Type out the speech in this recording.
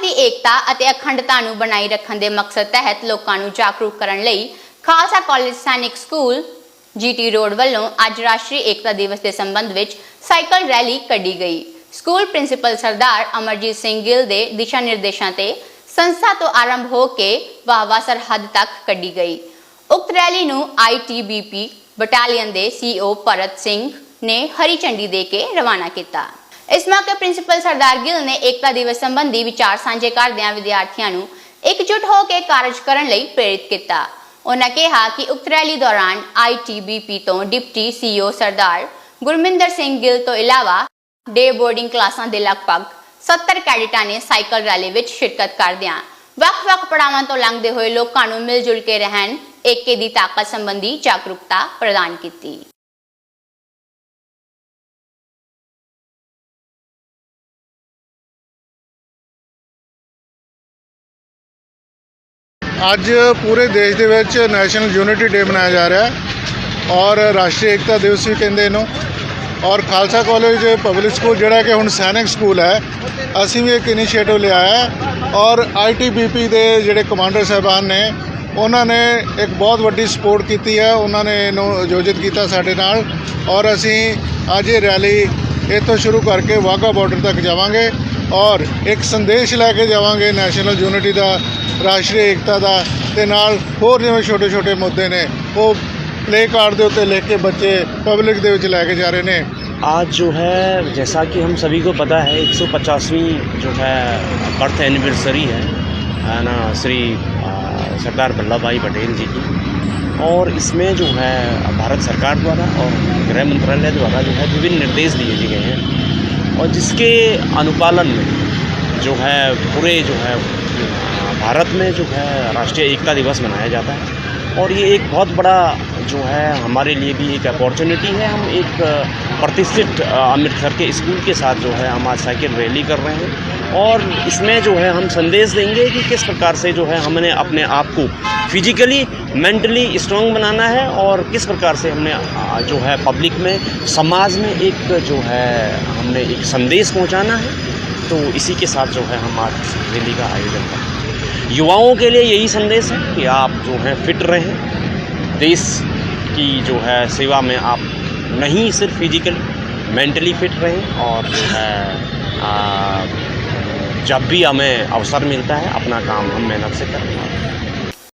ਭਾਰਤ ਦੀ ਏਕਤਾ ਅਤੇ ਅਖੰਡਤਾ ਨੂੰ ਬਣਾਈ ਰੱਖਣ ਦੇ ਮਕਸਦ ਤਹਿਤ ਲੋਕਾਂ ਨੂੰ ਜਾਗਰੂਕ ਕਰਨ ਲਈ Khalsa college Sainik school GT road ਵੱਲੋਂ ਅੱਜ ਰਾਸ਼ਟਰੀ ਏਕਤਾ ਦਿਵਸ ਦੇ ਸੰਬੰਧ ਵਿੱਚ ਸਾਈਕਲ ਰੈਲੀ ਕੱਢੀ ਗਈ। ਸਕੂਲ ਪ੍ਰਿੰਸੀਪਲ ਸਰਦਾਰ ਅਮਰਜੀਤ ਸਿੰਘ ਗਿੱਲ ਦੇ ਦਿਸ਼ਾ ਨਿਰਦੇਸ਼ਾਂ ਤੇ ਸੰਸਥਾ ਤੋਂ ਆਰੰਭ ਹੋ ਕੇ ਵਾਹਵਾ ਸਰਹੱਦ ਤੱਕ ਕੱਢੀ ਗਈ। ਉਕਤ ਰੈਲੀ ਨੂੰ ਆਈਟੀਬੀਪੀ ਬਟਾਲੀਅਨ ਦੇ ਸੀਓ ਭਰਤ ਸਿੰਘ ਨੇ ਹਰੀ ਝੰਡੀ ਦੇ ਕੇ ਰਵਾਨਾ ਕੀਤਾ। ਇਸ ਮੌਕੇ ਪ੍ਰਿੰਸੀਪਲ ਸਰਦਾਰ ਗਿੱਲ ਨੇ ਏਕਤਾ ਦਿਵਸ ਸੰਬੰਧੀ ਵਿਚਾਰ ਸਾਂਝੇ ਕਰਦਿਆਂ ਵਿਦਿਆਰਥੀਆਂ ਨੂੰ ਇਕਜੁੱਟ ਹੋ ਕੇ ਕਾਰਜ ਕਰਨ ਲਈ ਪ੍ਰੇਰਿਤ ਕੀਤਾ। ਉਹਨਾਂ ਕਿਹਾ ਕਿ ਉਕਤ ਰੈਲੀ ਦੌਰਾਨ ਆਈਟੀਬੀਪੀ ਤੋਂ ਡਿਪਟੀ ਸੀਓ ਸਰਦਾਰ ਗੁਰਮਿੰਦਰ ਸਿੰਘ ਗਿੱਲ ਤੋਂ ਇਲਾਵਾ ਡੇ ਬੋਰਡਿੰਗ ਕਲਾਸਾਂ ਦੇ ਲਗਭਗ 70 ਕੈਡਿਟਾਂ ਨੇ ਸਾਈਕਲ ਰੈਲੀ ਵਿੱਚ ਸ਼ਿਰਕਤ ਕਰਦਿਆਂ ਵੱਖ-ਵੱਖ ਪੜਾਵਾਂ ਤੋਂ ਲੰਘਦੇ ਹੋਏ ਲੋਕਾਂ ਨੂੰ ਮਿਲ ਜੁਲ ਕੇ ਰਹਿਣ, ਏਕੇ ਦੀ ਤਾਕਤ ਸੰਬੰਧੀ ਜਾਗਰੂਕਤਾ ਪ੍ਰਦਾਨ ਕੀਤੀ। ਅੱਜ ਪੂਰੇ ਦੇਸ਼ ਦੇ ਵਿੱਚ ਨੈਸ਼ਨਲ ਯੂਨਿਟੀ ਡੇ ਮਨਾਇਆ ਜਾ ਰਿਹਾ ਹੈ ਔਰ ਰਾਸ਼ਟਰੀ ਏਕਤਾ ਦਿਵਸ ਵੀ ਕਹਿੰਦੇ ਇਹਨੂੰ। ਔਰ ਖਾਲਸਾ ਕਾਲਜ ਪਬਲਿਕ ਸਕੂਲ ਜਿਹੜਾ ਕਿ ਹੁਣ ਸੈਨਿਕ ਸਕੂਲ ਹੈ, ਅਸੀਂ ਵੀ ਇੱਕ ਇਨੀਸ਼ੀਏਟਿਵ ਲਿਆ ਹੈ ਔਰ ਆਈਟੀਬੀਪੀ ਦੇ ਜਿਹੜੇ ਕਮਾਂਡਰ ਸਾਹਿਬਾਨ ਨੇ, ਉਹਨਾਂ ਨੇ ਇੱਕ ਬਹੁਤ ਵੱਡੀ ਸਪੋਰਟ ਕੀਤੀ ਹੈ, ਉਹਨਾਂ ਨੇ ਇਹਨੂੰ ਆਯੋਜਿਤ ਕੀਤਾ ਸਾਡੇ ਨਾਲ ਔਰ ਅਸੀਂ ਅੱਜ ਇਹ ਰੈਲੀ ਇੱਥੋਂ ਸ਼ੁਰੂ ਕਰਕੇ ਵਾਹਗਾ ਬਾਰਡਰ ਤੱਕ ਜਾਵਾਂਗੇ ਔਰ ਇੱਕ ਸੰਦੇਸ਼ ਲੈ ਕੇ ਜਾਵਾਂਗੇ ਨੈਸ਼ਨਲ ਯੂਨਿਟੀ ਦਾ ਰਾਸ਼ਟਰੀ ਏਕਤਾ ਦਾ ਤੇ ਨਾਲ ਹੋਰ ਜਿਵੇਂ ਛੋਟੇ ਛੋਟੇ ਮੁੱਦੇ ਨੇ ਉਹ ਪਲੇ ਕਾਰਡ ਦੇ ਉੱਤੇ ਲਿਖ ਕੇ ਬੱਚੇ ਪਬਲਿਕ ਦੇ ਵਿੱਚ ਲੈ ਕੇ ਜਾ ਰਹੇ ਨੇ आज जो है जैसा कि हम सभी को पता है 150वीं जो है बर्थ एनिवर्सरी है है ना श्री आ, सरदार वल्लभ भाई पटेल जी की और इसमें जो है भारत सरकार द्वारा और गृह मंत्रालय द्वारा जो है विभिन्न निर्देश दिए गए हैं और जिसके अनुपालन में जो है पूरे जो है भारत में जो है राष्ट्रीय एकता दिवस मनाया जाता है। और ये एक बहुत बड़ा जो है हमारे लिए भी एक अपॉर्चुनिटी है। हम एक प्रतिष्ठित अमृतसर के स्कूल के साथ जो है हम आज साइकिल रैली कर रहे हैं। और इसमें जो है हम संदेश देंगे कि किस प्रकार से जो है हमने अपने आप को फिजिकली मेंटली स्ट्रांग बनाना है और किस प्रकार से हमने जो है पब्लिक में, समाज में एक जो है हमने एक संदेश पहुंचाना है। तो इसी के साथ जो है हम आज रैली का आयोजन करते हैं। युवाओं के लिए यही संदेश है कि आप जो हैं फिट रहें। देश की जो है सेवा में आप नहीं सिर्फ़ फ़िज़िकल मेंटली फिट रहें और जो है जब भी हमें अवसर मिलता है, अपना काम हम मेहनत से करें